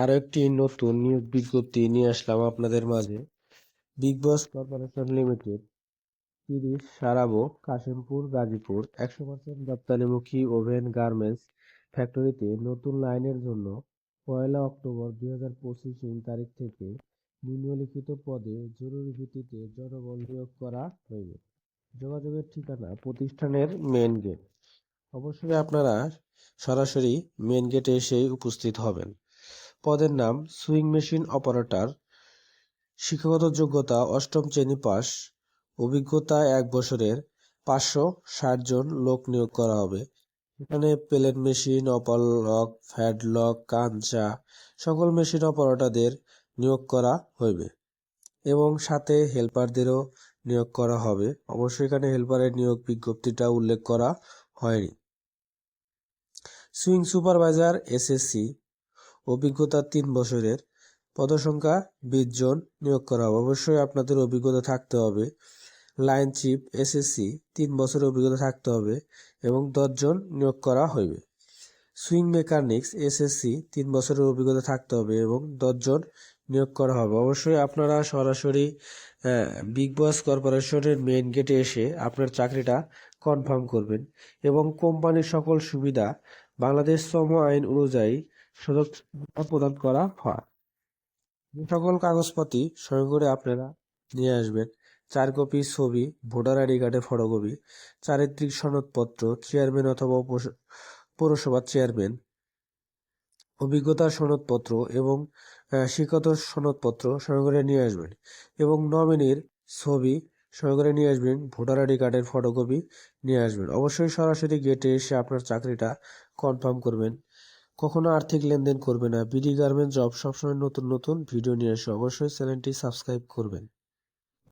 আরও একটি নতুন নিয়োগ বিজ্ঞপ্তি নিয়ে আসলাম আপনাদের মাঝে। বিগ বস কর্পোরেশন লিমিটেড তিরিশ সারাবো, কাশিমপুর, গাজীপুর, একশো পার্সেন্ট রপ্তানিমুখী ওভেন গার্মেন্টস ফ্যাক্টরিতে নতুন লাইনের জন্য পয়লা অক্টোবর দুই হাজার পঁচিশ তারিখ থেকে নিম্নলিখিত পদে জরুরি ভিত্তিতে জনবল নিয়োগ করা হইবে যোগাযোগের ঠিকানা প্রতিষ্ঠানের মেন গেট অবশ্যই আপনারা সরাসরি মেন গেটে এসেই উপস্থিত হবেন। পদের নাম সুইং মেশিন অপারেটর, শিক্ষাগত যোগ্যতা অষ্টম শ্রেণি পাস, অভিজ্ঞতা এক বছরের, পাঁচশো ষাট জন লোক নিয়োগ করা হবে। এখানে প্লেন মেশিন অপার লক, ফ্যাড লক, কাঞ্চা, সকল মেশিন অপারেটরদের নিয়োগ করা হইবে এবং সাথে হেল্পারদেরও নিয়োগ করা হবে। অবশ্যই এখানে হেল্পারের নিয়োগ বিজ্ঞপ্তিটা উল্লেখ করা হয়নি। সুইং সুপারভাইজার, এসএসসি অভিজ্ঞতা তিন বছরের। পদসংখ্যা বিশ জন নিয়োগ করা হবে। অবশ্যই আপনাদের অভিজ্ঞতা থাকতে হবে। লাইন চিপ এসএসসি তিন বছরের অভিজ্ঞতা থাকতে হবে এবং দশজন নিয়োগ করা হইবে। সুইং মেকানিক্স এসএসসি তিন বছরের অভিজ্ঞতা থাকতে হবে এবং দশজন নিয়োগ করা হবে। অবশ্যই আপনারা সরাসরি বিগ বস কর্পোরেশনের মেন গেটে এসে আপনার চাকরিটা কনফার্ম করবেন এবং কোম্পানির সকল সুবিধা বাংলাদেশ শ্রম আইন অনুযায়ী সুযোগ প্রদান করা হয়। সকল কাগজপাতি সঙ্গে করে আপনারা নিয়ে আসবেন। চার কপি ছবি ভোটার আইডি কার্ডের ফটোকপি চারিত্রিক সনদপত্র চেয়ারম্যান অথবা পৌরসভার চেয়ারম্যান অভিজ্ঞতার সনদপত্র এবং আহ, শিক্ষাগত সনদপত্র সঙ্গে করে নিয়ে আসবেন এবং নমিনির ছবি সঙ্গে করে নিয়ে আসবেন ভোটার আইডি কার্ডের ফটোকপি নিয়ে আসবেন। অবশ্যই সরাসরি গেটে এসে আপনার চাকরিটা কনফার্ম করবেন। কখনো আর্থিক লেনদেন করবে না। বিডি গার্মেন্ট জব সবসময় নতুন নতুন। ভিডিও নিয়ে আসে। অবশ্যই চ্যানেলটি সাবস্ক্রাইব করবেন।